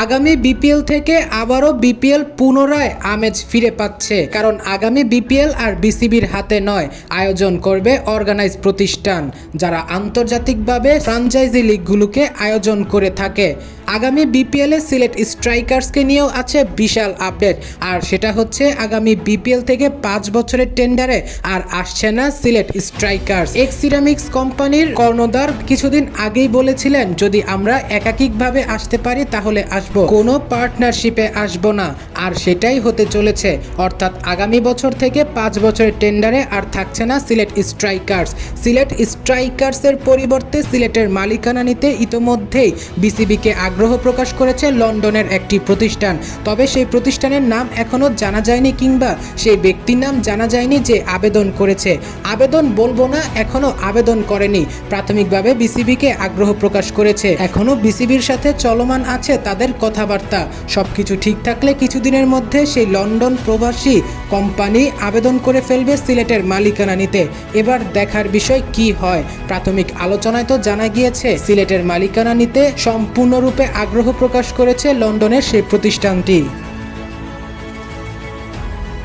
আগামী বিপিএল থেকে আবারও বিপিএল পুনরায় আমেজ ফিরে পাচ্ছে। কারণ আগামী বিপিএল আর বিসিবির হাতে নয়, আয়োজন করবে অর্গানাইজ প্রতিষ্ঠান, যারা আন্তর্জাতিকভাবে ফ্রাঞ্চাইজি লিগগুলোকে আয়োজন করে থাকে। আগামী বিপিএলে সিলেট স্ট্রাইকার্সকে নিয়েও আছে বিশাল আপডেট। আর সেটা হচ্ছে আগামী বিপিএল থেকে পাঁচ বছরের টেন্ডারে আর আসছে না সিলেট স্ট্রাইকার্স। এক্স সিরামিক্স কোম্পানির কর্ণধার কিছুদিন আগেই বলেছিলেন, যদি আমরা একাকিকভাবে আসতে পারি তাহলে আসব। কোনো পার্টনারশিপে আসব না। আর সেটাই হতে চলেছে। অর্থাৎ আগামী বছর থেকে পাঁচ বছরের টেন্ডারে আর থাকছে না সিলেট স্ট্রাইকার্স। সিলেট স্ট্রাইকার্সের পরিবর্তে সিলেটের মালিকানা নিতে ইতোমধ্যেই বিসিবিকে আগ্রহ প্রকাশ করেছে লন্ডনের একটি প্রতিষ্ঠান। তবে সেই প্রতিষ্ঠানের নাম এখনও জানা যায়নি কিংবা সেই ব্যক্তির নাম জানা যায়নি যে আবেদন করেছে। আবেদন বলব না, এখনও আবেদন করেনি। প্রাথমিকভাবে বিসিবিকে আগ্রহ প্রকাশ করেছে। এখনও বিসিবির সাথে চলমান আছে তাদের কথাবার্তা। সবকিছু ঠিক থাকলে কিছুদিনের মধ্যে সেই লন্ডন প্রবাসী কোম্পানি আবেদন করে ফেলবে সিলেটের মালিকানা নিতে। এবার দেখার বিষয় কি হয়। প্রাথমিক আলোচনায় তো জানা গিয়েছে, সিলেটের মালিকানা নিতে সম্পূর্ণরূপে আগ্রহ প্রকাশ করেছে লন্ডনের সেই প্রতিষ্ঠানটি।